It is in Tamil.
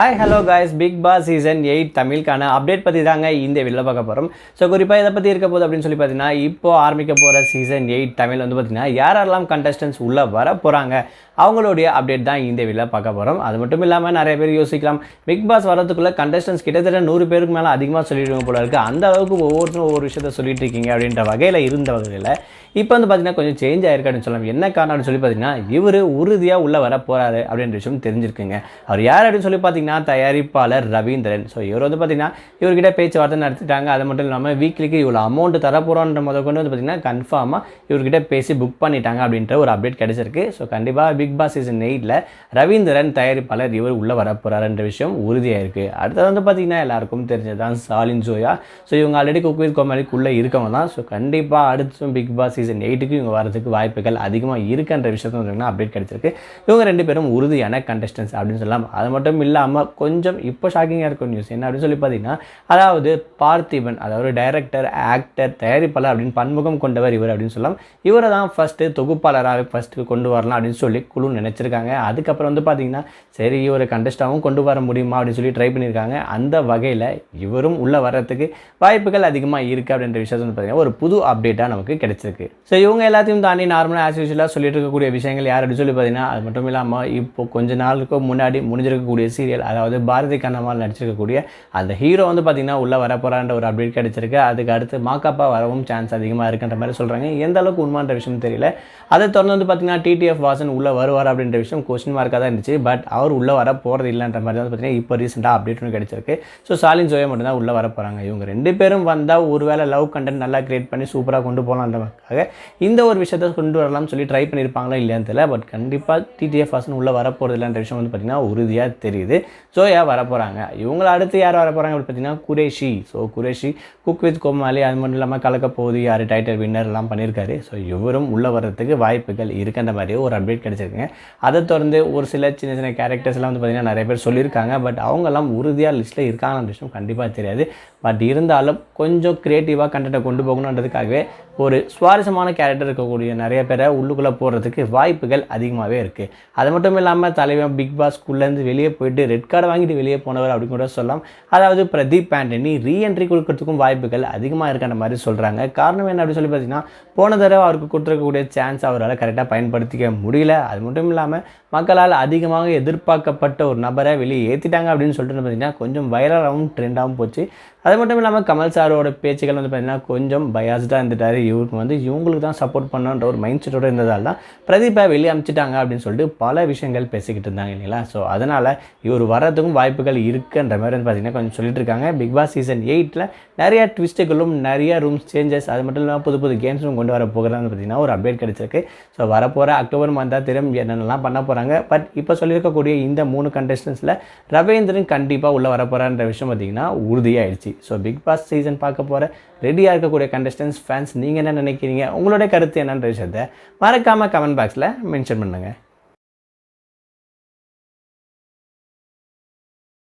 Hi hello guys Bigg Boss season eight தமிழுக்கான update பற்றி தாங்க இந்த வீடியோவில் பார்க்க போகிறோம் ஸோ குறிப்பாக இதை பற்றி இருக்க போகுது அப்படின்னு சொல்லி பார்த்தீங்கன்னா இப்போ ஆரம்பிக்க போகிற சீசன் எயிட் தமிழ் வந்து பார்த்தீங்கன்னா யாரெல்லாம் கண்டஸ்டன்ஸ் உள்ளே வர போகிறாங்க அவங்களுடைய அப்டேட் தான் இந்த வீடியோவில் பார்க்க போகிறோம் அது மட்டும் இல்லாமல் நிறைய பேர் யோசிக்கலாம். பிக் பாஸ் வரதுக்குள்ளே கண்டஸ்டன்ஸ் கிட்டத்தட்ட நூறு பேருக்கு மேலே அதிகமாக சொல்லிடுவோம் போல இருக்குது அந்த அளவுக்கு ஒவ்வொருத்தரும் ஒவ்வொரு விஷயத்த சொல்லிட்டு இருக்கீங்க அப்படின்ற வகையில் இருந்த வகையில் இப்போ வந்து பார்த்தீங்கன்னா கொஞ்சம் சேஞ்ச் ஆயிருக்கு அப்படின்னு சொல்லலாம். என்ன காரணம் அப்படின்னு சொல்லி பார்த்தீங்கன்னா இவர் உறுதியாக உள்ளே வர போகிறாரு அப்படின்ற விஷயம் தெரிஞ்சிருக்குங்க. அவர் யார் அப்படின்னு சொல்லி பார்த்தீங்கன்னா தயாரிப்பாளர் ரவீந்திரன். ஸோ இவர் வந்து பார்த்தீங்கன்னா இவர்கிட்ட பேச்சுவார்த்தை நடத்திட்டாங்க. அது மட்டும் இல்லாமல் வீக்லிக்கு இவ்வளோ அமௌண்ட் தரப்போகிறோன்ற முதல் கொண்டு வந்து பார்த்தீங்கன்னா கன்ஃபார்மாக இவர்கிட்ட பேசி புக் பண்ணிட்டாங்க அப்படின்ற ஒரு அப்டேட் கிடைச்சிருக்கு. ஸோ கண்டிப்பாக பிக் பாஸ் சீசன் எயிட்டில் ரவீந்திரன் தயாரிப்பாளர் இவர் உள்ளே வரப்போகிறாருன்ற விஷயம் உறுதியாக இருக்குது அடுத்தது வந்து பார்த்தீங்கன்னா எல்லாருக்கும் தெரிஞ்சதான் ஸ்டாலின் ஜோயா ஸோ இவங்க ஆல்ரெடி குக் வித் கோமாளிக்குள்ளே இருக்கவங்க தான். ஸோ கண்டிப்பாக அடுத்தும் பிக் பாஸ் சீசன் எயிட்டுக்கு இவங்க வரதுக்கு வாய்ப்புகள் அதிகமாக இருக்குன்ற விஷயத்தை வந்து அப்டேட் கிடைச்சிருக்கு. இவங்க ரெண்டு பேரும் உறுதியான கண்டஸ்டன்ஸ் அப்படின்னு சொல்லலாம். அது மட்டும் இல்லாமல் கொஞ்சம் இப்போ ஷாக்கிங்காக இருக்கும் நியூஸ் என்ன அப்படின்னு சொல்லி பார்த்தீங்கன்னா அதாவது பார்த்திபன் அதாவது டைரக்டர் ஆக்டர் தயாரிப்பாளர் அப்படின்னு பன்முகம் கொண்டவர் இவர் அப்படின்னு சொல்லலாம். இவரை தான் ஃபஸ்ட்டு தொகுப்பாளராக ஃபஸ்ட்டு கொண்டு வரலாம் அப்படின்னு சொல்லி குழு நினச்சிருக்காங்க. அதுக்கப்புறம் வந்து பார்த்தீங்கன்னா சரி இவர் கண்டஸ்டாகவும் கொண்டு வர முடியுமா அப்படின்னு சொல்லி ட்ரை பண்ணியிருக்காங்க. அந்த வகையில் இவரும் உள்ளே வர்றதுக்கு வாய்ப்புகள் அதிகமாக இருக்குது அப்படின்ற விஷயத்தை வந்து பார்த்தீங்கன்னா ஒரு புது அப்டேட்டாக நமக்கு கிடைச்சிருக்கு. ஸோ இவங்க எல்லாத்தையும் தாண்டி நார்மலாக ஆஸ் யூஸ்வலாக சொல்லிட்டு இருக்கக்கூடிய விஷயங்கள் யார் அப்படின்னு சொல்லி பார்த்தீங்கன்னா அது மட்டும் இல்லாமல் இப்போ கொஞ்ச நாளுக்கு முன்னாடி முடிஞ்சிருக்கக்கூடிய சீரியல் அதாவது பாரதி கண்ணம்மாள் நடிச்சிருக்கக்கூடிய அந்த ஹீரோ வந்து பார்த்தீங்கன்னா உள்ளே வரப்போகிறான்ற ஒரு அப்டேட் கிடைச்சிருக்கு. அதுக்கு அடுத்து மாக்காப்பா வரவும் சான்ஸ் அதிகமாக இருக்குன்ற மாதிரி சொல்கிறாங்க எந்த அளவுக்கு உண்மைன்ற விஷயம் தெரியல. அதை தொடர்ந்து வந்து பார்த்தீங்கன்னா டிடிஎஃப் வாசன் உள்ளே வருவார் அப்படின்ற விஷயம் கொஸ்டின் மார்க்காக தான் இருந்துச்சு. பட் அவர் உள்ளே வர போகிறது இல்லைன்ற மாதிரி தான் பார்த்திங்கன்னா பார்த்தீங்கன்னா இப்போ ரீசெண்டாக அப்டேட் ஒன்று கிடைச்சிருக்கு. ஸோ சாலின் ஜோயா மட்டும் தான் உள்ளே வர போகிறாங்க இவங்க ரெண்டு பேரும் வந்தால் ஒருவேளை லவ் கண்டென்ட் நல்லா கிரியேட் பண்ணி சூப்பராக கொண்டு போகலான்றதுக்காக இந்த ஒரு விஷயத்தை கொண்டு வரலாம்னு சொல்லி ட்ரை பண்ணியிருப்பாங்களா இல்லையான்னு தெரியல. பட் கண்டிப்பாக டிடிஎஃப் வாசன் உள்ளே வர போகிறது இல்லைன்ற விஷயம் வந்து பார்த்தீங்கன்னா உறுதியாக தெரியுது. ஜோயா வர போகிறாங்க இவங்க அடுத்து யார் வர போகிறாங்க அப்படின்னு பார்த்தீங்கன்னா Qureshi. So Qureshi cook with Comali அது மட்டும் இல்லாமல் கலக்க போகுது யார் டைட்டில் வின்னர் எல்லாம் பண்ணியிருக்காரு ஸோ இவரும் உள்ளே வர்றதுக்கு வாய்ப்புகள் இருக்கின்ற மாதிரியே ஒரு அப்டேட் கிடச்சிருக்குங்க. அதை தொடர்ந்து ஒரு சில சின்ன சின்ன கேரக்டர்ஸ்லாம் வந்து பார்த்திங்கன்னா நிறைய பேர் சொல்லியிருக்காங்க. பட் அவங்கெல்லாம் உறுதியாக லிஸ்ட்டில் இருக்காங்கன்ற விஷயம் கண்டிப்பாக தெரியாது. பட் இருந்தாலும் கொஞ்சம் க்ரியேட்டிவாக கண்டென்ட்டை கொண்டு போகணுன்றதுக்காகவே ஒரு சுவாரஸ்யமான கேரக்டர் இருக்கக்கூடிய நிறைய பேரை உள்ளுக்குள்ளே போடுறதுக்கு வாய்ப்புகள் அதிகமாகவே இருக்குது அது மட்டும் இல்லாமல் தலைவன் பிக் பாஸ்க்குள்ளேருந்து வெளியே போயிட்டு ரெட் கார்டு வாங்கிட்டு வெளியே போனவர் அப்படின்னு கூட சொல்லலாம். அதாவது பிரதீப் ஆண்டனி ரீஎன்ட்ரி கொடுக்கறதுக்கும் வாய்ப்புகள் அதிகமாக இருக்கின்ற மாதிரி சொல்கிறாங்க காரணம் என்ன அப்படின்னு சொல்லி பார்த்தீங்கன்னா போன தடவை அவருக்கு கொடுத்துருக்கக்கூடிய சான்ஸ் அவரால் கரெக்டாக பயன்படுத்திக்க முடியல. அது மட்டும் இல்லாமல் மக்களால் அதிகமாக எதிர்பார்க்கப்பட்ட ஒரு நபரை வெளியே ஏற்றிட்டாங்க அப்படின்னு சொல்லிட்டு பார்த்தீங்கன்னா கொஞ்சம் வைரலாகவும் ட்ரெண்டாகவும் போச்சு. அது மட்டும் இல்லாமல் கமல் சாரோட பேச்சுகள் வந்து பார்த்தீங்கன்னா கொஞ்சம் பயாஸ்டாக இருந்துட்டார். இவருக்கு வந்து இவங்களுக்கு தான் சப்போர்ட் பண்ணன்ற ஒரு மைண்ட் செட்டோட இருந்ததால் தான் பிரதீப்பை வெளியே அமைச்சிட்டாங்க அப்படின்னு சொல்லிட்டு பல விஷயங்கள் பேசிக்கிட்டு இருந்தாங்க இல்லைங்களா? ஸோ அதனால் இவர் வர்றதுக்கும் வாய்ப்புகள் இருக்குன்ற மாதிரி வந்து பார்த்தீங்கன்னா கொஞ்சம் சொல்லிட்டு இருக்காங்க. பிக் பாஸ் சீசன் எயிட்டில் நிறையா ட்விஸ்ட்டுகளும் நிறைய ரூம்ஸ் சேஞ்சஸ் அது மட்டும் இல்லாமல் புது புது கேம்ஸும் கொண்டு வர போகிறான்னு பார்த்தீங்கன்னா ஒரு அப்டேட் கிடச்சிருக்கு. ஸோ வரப்போகிற அக்டோபர் மந்தாக திரும்ப என்னென்னலாம் பண்ண போகிறாங்க பட் இப்போ சொல்லியிருக்கக்கூடிய இந்த மூணு கண்டஸ்டன்ஸில் ரவீந்திரன் கண்டிப்பாக உள்ளே வரப்போகிறான்ற விஷயம் பார்த்தீங்கன்னா உறுதியாகிடுச்சு ஸோ பிக் பாஸ் சீசன் பார்க்க போகிற ரெடியாக இருக்கக்கூடிய கண்டஸ்டன்ஸ் ஃபேன்ஸ் நீங்கள் என்ன நினைக்கிறீங்க? உங்களுடைய கருத்து என்னன்ற விஷயத்தை மறக்காமல் கமெண்ட் பாக்ஸில் மென்ஷன் பண்ணுங்கள்